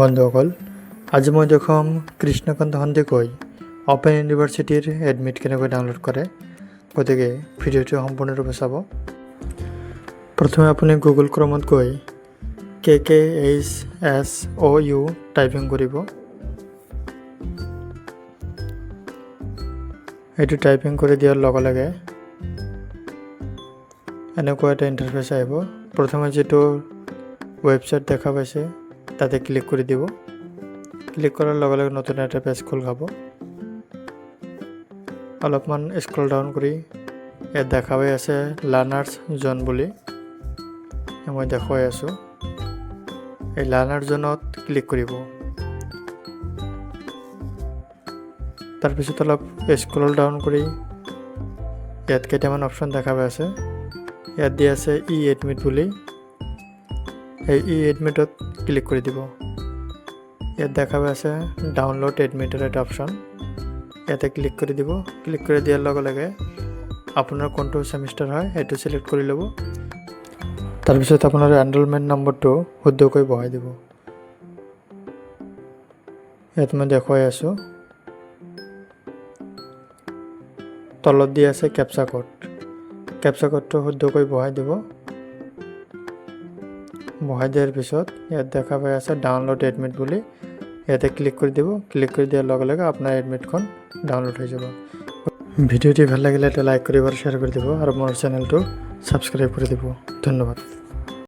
বন্ধুসকল, আজি মই দেখুৱাম কৃষ্ণকান্ত সন্দিকৈ অ'পেন ইউনিভাৰ্চিটিৰ এডমিট কেনেকৈ ডাউনলোড কৰে, গতিকে ভিডিঅ'টো সম্পূৰ্ণৰূপে চাব। প্ৰথমে আপুনি গুগল ক্ৰমত গৈ K K H S O' U typing কৰিব। এইটো টাইপিং কৰি দিয়াৰ লগে লগে এনেকুৱা এটা ইণ্টাৰফেচ আহিব। প্ৰথমে যিটো ৱেবছাইট দেখা পাইছে তাতে ক্লিক কৰি দিব। ক্লিক কৰাৰ লগে লগে নতুন এটা পেজ খোল খাব। অলপমান স্ক্ৰল ডাউন কৰি ইয়াত দেখা পাই আছে লাৰ্ণাৰ্ছ জ'ন বুলি। মই দেখুৱাই আছোঁ। এই লাৰ্ণাৰ জ'নত ক্লিক কৰিব। তাৰপিছত অলপ স্ক্ৰল ডাউন কৰি ইয়াত কেইটামান অপশ্যন দেখা পাই আছে। ইয়াত দি আছে ই এডমিট বুলি। এই ই এডমিটত ক্লিক কৰি দিব। ইয়াত দেখা পাই আছে ডাউনলোড এডমিটৰ এটা অপশ্যন ইয়াতে ক্লিক কৰি দিব। ক্লিক কৰি দিয়াৰ লগে লগে আপোনাৰ কোনটো ছেমিষ্টাৰ হয় সেইটো চিলেক্ট কৰি ল'ব তাৰপিছত আপোনাৰ এনৰলমেণ্ট নম্বৰটো শুদ্ধকৈ বহাই দিব। ইয়াত মই দেখুৱাই আছোঁ। তলত দি আছে কেপচা কোড কেপচা কোডটো শুদ্ধকৈ বহাই দিব। বহাই পিছত ইয়াত দেখা পাই আছে ডাউনলোড এডমিট বুলি। ইয়াতে ক্লিক কৰি দিব। ক্লিক কৰি দিয়াৰ লগে লগে আপোনাৰ এডমিটখন ডাউনলোড হৈ যাব। ভিডিঅ'টি ভালো লাগিলে এটা লাইক কৰিব আৰু শ্বেয়াৰ কৰি দিব। আৰু মোৰ চেনেলটো ছাবস্ক্ৰাইব কৰি দিব। ধন্যবাদ।